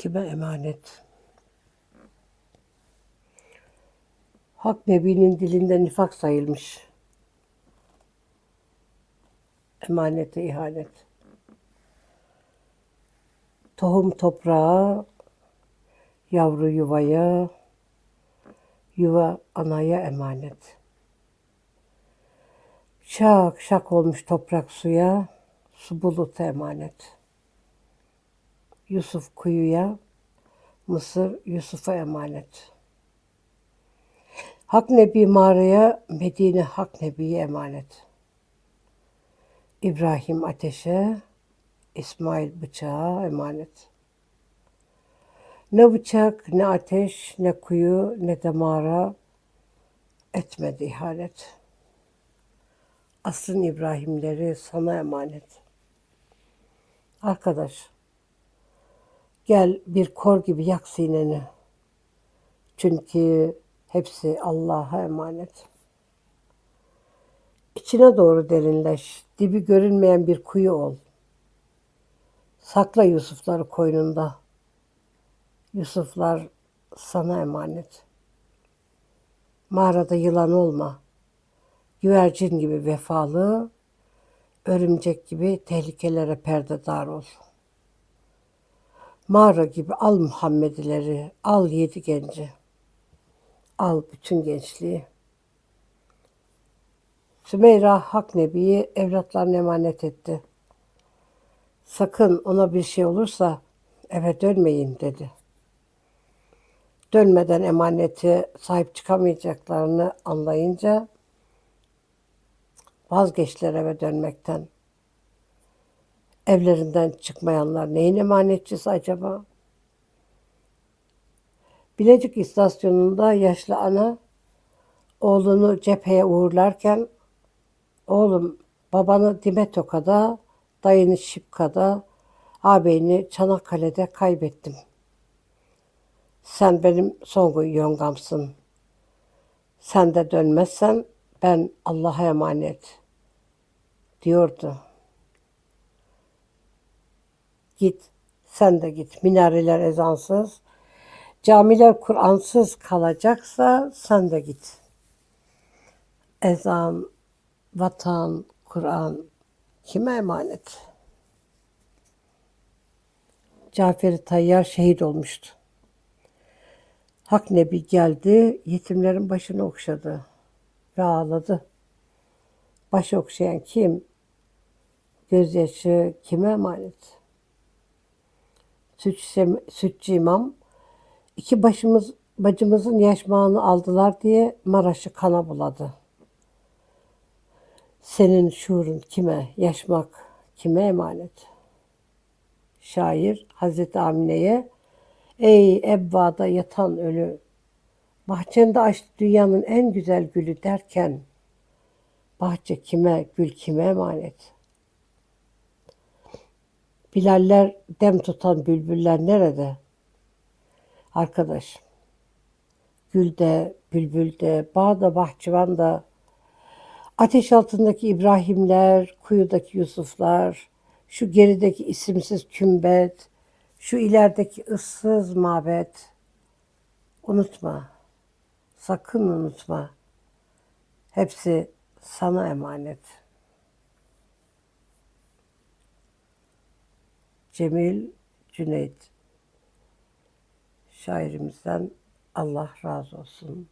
Kime emanet? Hak Nebi'nin dilinde nifak sayılmış. Emanete ihanet. Tohum toprağa, yavru yuvaya, yuva anaya emanet. Şak şak olmuş toprak suya, su buluta emanet. Yusuf kuyuya, Mısır Yusuf'a emanet. Hak Nebi mağaraya, Medine Hak Nebi'ye emanet. İbrahim ateşe, İsmail bıçağa emanet. Ne bıçak, ne ateş, ne kuyu, ne de mağara etmedi ihanet. Asrın İbrahimleri sana emanet. Arkadaş, gel bir kor gibi yak sineni. Çünkü hepsi Allah'a emanet. İçine doğru derinleş, dibi görünmeyen bir kuyu ol. Sakla Yusufları koynunda. Yusuflar sana emanet. Mağarada yılan olma. Güvercin gibi vefalı, örümcek gibi tehlikelere perdedar ol. Mağara gibi al Muhammedileri, al yedi genci. Al bütün gençliği. Sümeyra Hak Nebi'yi evlatlarına emanet etti. Sakın ona bir şey olursa eve dönmeyin dedi. Dönmeden emaneti sahip çıkamayacaklarını anlayınca vazgeçtiler eve dönmekten. Evlerinden çıkmayanlar neyin emanetçisi acaba? Bilecik istasyonunda yaşlı ana oğlunu cepheye uğurlarken oğlum babanı Dimetoka'da, dayını Şipka'da, ağabeyini Çanakkale'de kaybettim. Sen benim son yongamsın. Sen de dönmezsen ben Allah'a emanet diyordu. Git, sen de git. Minareler ezansız, camiler Kur'ansız kalacaksa sen de git. Ezan, vatan, Kur'an kime emanet? Cafer Tayyar şehit olmuştu. Hak Nebi geldi, yetimlerin başını okşadı ve ağladı. Baş okşayan kim? Gözyaşı kime emanet? Sütçü, sütçü imam, iki başımız, bacımızın yaşmağını aldılar diye Maraş'ı kana buladı. Senin şuurun kime, yaşmak kime emanet? Şair Hazreti Amine'ye Ey ebvada yatan ölü, bahçende açtı dünyanın en güzel gülü derken, bahçe kime, gül kime emanet? Bilaller dem tutan bülbüller nerede? Arkadaş, gülde, bülbülde, bağda, bahçıvanda, ateş altındaki İbrahimler, kuyudaki Yusuflar, şu gerideki isimsiz kümbet, şu ilerideki ıssız mabet. Unutma, sakın unutma. Hepsi sana emanet. Cemil Cüneyt şairimizden Allah razı olsun.